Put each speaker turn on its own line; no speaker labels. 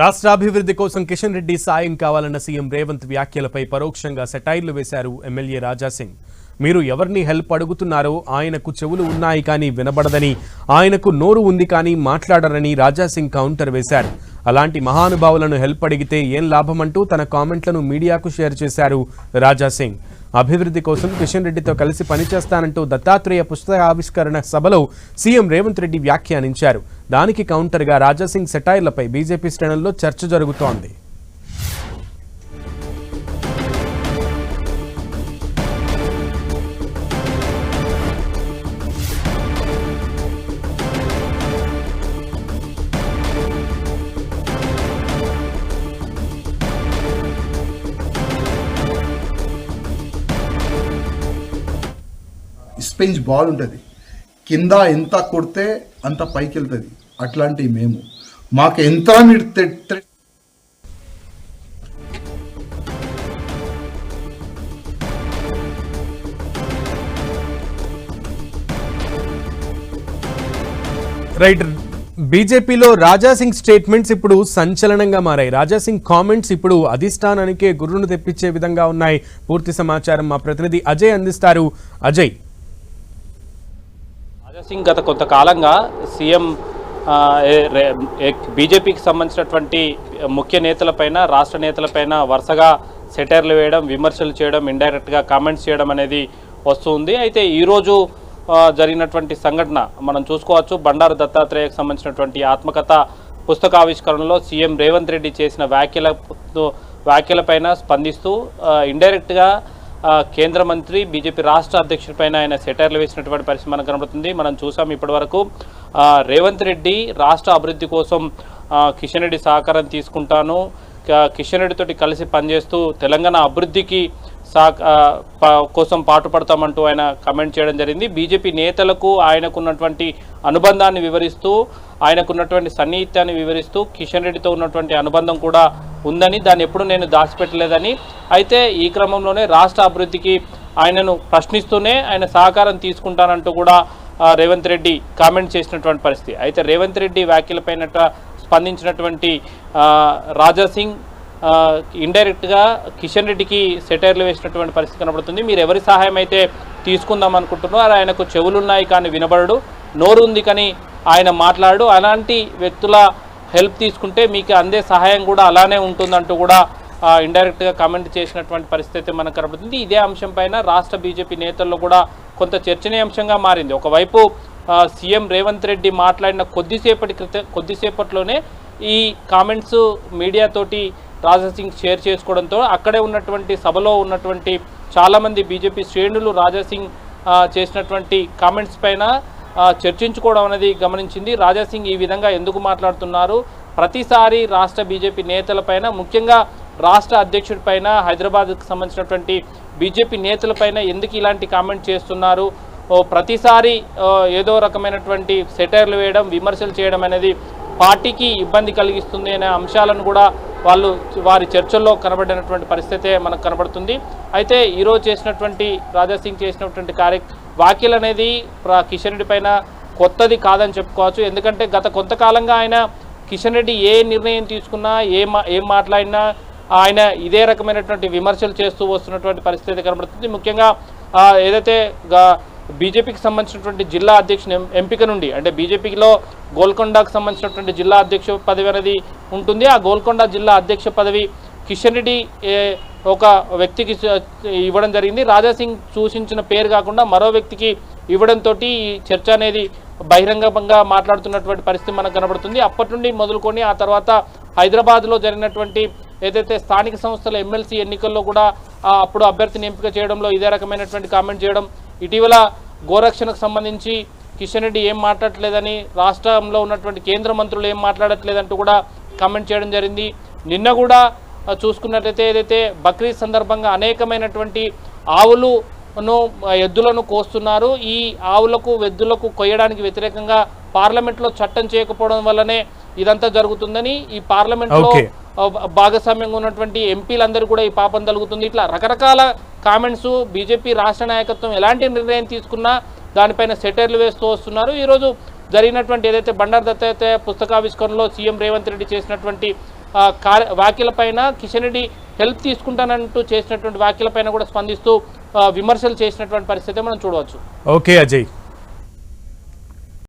రాష్ట్రాభివృద్ధి కోసం కిషన్ రెడ్డి సాయం కావాలన్న సీఎం రేవంత్ వ్యాఖ్యలపై పరోక్షంగా సెటైర్లు వేశారు ఎమ్మెల్యే రాజాసింగ్ మీరు ఎవరిని హెల్ప్ అడుగుతున్నారో ఆయనకు చెవులు ఉన్నాయి కానీ వినబడదని ఆయనకు నోరు ఉంది కానీ మాట్లాడరని రాజాసింగ్ కౌంటర్ వేశారు. అలాంటి మహానుభావులను హెల్ప్ అడిగితే ఏం లాభమంటూ తన కామెంట్లను మీడియాకు షేర్ చేశారు రాజాసింగ్ అభివృద్ధి కోసం కిషన్ రెడ్డితో కలిసి పనిచేస్తానంటూ దత్తాత్రేయ పుస్తకావిష్కరణ సభలో సీఎం రేవంత్ రెడ్డి వ్యాఖ్యానించారు. దానికి కౌంటర్గా రాజాసింగ్ సెటైర్లపై బీజేపీ శ్రేణుల్లో చర్చ జరుగుతోంది.
స్పెంజ్ బాల్ ఉంటుంది. కింద ఎంత కొడితే అంత పైకి వెళ్తుంది అట్లాంటివి మేము. మాకు ఎంత మీరు
రైట్ బీజేపీలో రాజాసింగ్ స్టేట్మెంట్స్ ఇప్పుడు సంచలనంగా మారాయి. రాజాసింగ్ కామెంట్స్ ఇప్పుడు అధిష్టానానికే గుర్రును తెప్పించే విధంగా ఉన్నాయి. పూర్తి సమాచారం మా ప్రతినిధి అజయ్ అందిస్తారు. అజయ్.
రాజాసింగ్ గత కొంతకాలంగా సీఎం బీజేపీకి సంబంధించినటువంటి ముఖ్య నేతలపైన రాష్ట్ర నేతలపైన వరుసగా సెటైర్లు వేయడం విమర్శలు చేయడం ఇండైరెక్ట్గా కామెంట్స్ చేయడం అనేది వస్తుంది. అయితే ఈరోజు జరిగినటువంటి సంఘటన మనం చూసుకోవచ్చు. బండారు దత్తాత్రేయకు సంబంధించినటువంటి ఆత్మకథ పుస్తకావిష్కరణలో సీఎం రేవంత్ రెడ్డి చేసిన వ్యాఖ్యల వ్యాఖ్యలపైన స్పందిస్తూ ఇండైరెక్ట్గా కేంద్ర మంత్రి బీజేపీ రాష్ట్ర అధ్యక్షుడిపైన ఆయన సెటైర్లు వేసినటువంటి పరిస్థితి మనకు కనబడుతుంది. మనం చూసాం ఇప్పటివరకు రేవంత్ రెడ్డి రాష్ట్ర అభివృద్ధి కోసం కిషన్ రెడ్డి సహకారం తీసుకుంటాను. కిషన్ రెడ్డితోటి కలిసి పనిచేస్తూ తెలంగాణ అభివృద్ధికి సా కోసం పాటుపడతామంటూ ఆయన కమెంట్ చేయడం జరిగింది. బీజేపీ నేతలకు ఆయనకున్నటువంటి అనుబంధాన్ని వివరిస్తూ ఆయనకున్నటువంటి సన్నిహిత్యాన్ని వివరిస్తూ కిషన్ రెడ్డితో ఉన్నటువంటి అనుబంధం కూడా ఉందని దాన్ని ఎప్పుడు నేను దాచిపెట్టలేదని. అయితే ఈ క్రమంలోనే రాష్ట్ర అభివృద్ధికి ఆయనను ప్రశ్నిస్తూనే ఆయన సహకారం తీసుకుంటానంటూ కూడా రేవంత్ రెడ్డి కామెంట్ చేసినటువంటి పరిస్థితి. అయితే రేవంత్ రెడ్డి వ్యాఖ్యలపైన స్పందించినటువంటి రాజాసింగ్ ఇండైరెక్ట్గా కిషన్ రెడ్డికి సెటైర్లు వేసినటువంటి పరిస్థితి కనబడుతుంది. మీరు ఎవరి సహాయం అయితే తీసుకుందాం అనుకుంటున్నారో ఆయనకు చెవులున్నాయి కానీ వినబడడు. నోరు ఉంది కానీ ఆయన మాట్లాడు. అలాంటి వ్యక్తుల హెల్ప్ తీసుకుంటే మీకు అందే సహాయం కూడా అలానే ఉంటుందంటూ కూడా ఇండైరెక్ట్గా కామెంట్ చేసినటువంటి పరిస్థితి మనకు కనబడుతుంది. ఇదే అంశం పైన రాష్ట్ర బీజేపీ నేతల్లో కూడా కొంత చర్చనీయాంశంగా మారింది. ఒకవైపు సీఎం రేవంత్ రెడ్డి మాట్లాడిన కొద్దిసేపటి క్రితం కొద్దిసేపట్లోనే ఈ కామెంట్స్ మీడియాతోటి రాజాసింగ్ షేర్ చేసుకోవడంతో అక్కడే ఉన్నటువంటి సభలో ఉన్నటువంటి చాలామంది బీజేపీ శ్రేణులు రాజాసింగ్ సింగ్ చేసినటువంటి కామెంట్స్ పైన చర్చించుకోవడం అనేది గమనించింది. రాజాసింగ్ ఈ విధంగా ఎందుకు మాట్లాడుతున్నారు? ప్రతిసారి రాష్ట్ర బీజేపీ నేతలపైన ముఖ్యంగా రాష్ట్ర అధ్యక్షుడిపైన హైదరాబాద్కు సంబంధించినటువంటి బీజేపీ నేతలపైన ఎందుకు ఇలాంటి కామెంట్ చేస్తున్నారు? ప్రతిసారి ఏదో రకమైనటువంటి సెటైర్లు వేయడం విమర్శలు చేయడం అనేది పార్టీకి ఇబ్బంది కలిగిస్తుంది అనే అంశాలను కూడా వాళ్ళు వారి చర్చల్లో కనబడినటువంటి పరిస్థితే మనకు కనబడుతుంది. అయితే ఈరోజు చేసినటువంటి రాజాసింగ్ చేసినటువంటి కార్య వ్యాఖ్యలు అనేది కిషన్ రెడ్డి పైన కొత్తది కాదని చెప్పుకోవచ్చు. ఎందుకంటే గత కొంతకాలంగా ఆయన కిషన్ రెడ్డి ఏ నిర్ణయం తీసుకున్నా ఏ మా ఏం మాట్లాడినా ఆయన ఇదే రకమైనటువంటి విమర్శలు చేస్తూ వస్తున్నటువంటి పరిస్థితి కనబడుతుంది. ముఖ్యంగా ఏదైతే గా- బీజేపీకి సంబంధించినటువంటి జిల్లా అధ్యక్షుని ఎంపిక నుండి అంటే బీజేపీలో గోల్కొండకు సంబంధించినటువంటి జిల్లా అధ్యక్ష పదవి అనేది ఉంటుంది. ఆ గోల్కొండ జిల్లా అధ్యక్ష పదవి కిషన్ రెడ్డి ఒక వ్యక్తికి ఇవ్వడం జరిగింది. రాజాసింగ్ సూచించిన పేరు కాకుండా మరో వ్యక్తికి ఇవ్వడంతో ఈ చర్చ అనేది బహిరంగంగా మాట్లాడుతున్నటువంటి పరిస్థితి మనకు కనబడుతుంది. అప్పటి నుండి మొదలుకొని ఆ తర్వాత హైదరాబాద్లో జరిగినటువంటి ఏదైతే స్థానిక సంస్థల ఎమ్మెల్సీ ఎన్నికల్లో కూడా అప్పుడు అభ్యర్థిని ఎంపిక చేయడంలో ఇదే రకమైనటువంటి కామెంట్ చేయడం ఇటీవల గోరక్షణకు సంబంధించి కిషన్ రెడ్డి ఏం మాట్లాడట్లేదని రాష్ట్రంలో ఉన్నటువంటి కేంద్ర మంత్రులు ఏం మాట్లాడట్లేదంటూ కూడా కామెంట్ చేయడం జరిగింది. నిన్న కూడా చూసుకున్నట్లయితే ఏదైతే బక్రీద్ సందర్భంగా అనేకమైనటువంటి ఆవులును ఆ, ఎద్దులను కోస్తున్నారు ఈ ఆవులకు ఎద్దులకు కొయ్యడానికి వ్యతిరేకంగా పార్లమెంట్లో చట్టం చేయకపోవడం వల్లనే ఇదంతా జరుగుతుందని ఈ పార్లమెంట్లో భాగస్వామ్యంగా ఉన్నటువంటి ఎంపీలందరూ కూడా ఈ పాపం తలుగుతుంది ఇట్లా రకరకాల కామెంట్స్ బీజేపీ రాష్ట్ర నాయకత్వం ఎలాంటి నిర్ణయం తీసుకున్నా దానిపైన సెటైర్లు వేస్తూ వస్తున్నారు. ఈరోజు జరిగినటువంటి ఏదైతే బండారు దత్తాత్రేయ పుస్తకావిష్కరణలో సీఎం రేవంత్ రెడ్డి చేసినటువంటి వ్యాఖ్యలపైన కిషన్ రెడ్డి హెల్ప్ తీసుకుంటానంటూ చేసినటువంటి వ్యాఖ్యలపైన కూడా స్పందిస్తూ విమర్శలు చేసినటువంటి పరిస్థితి మనం చూడవచ్చు.
ఓకే అజయ్.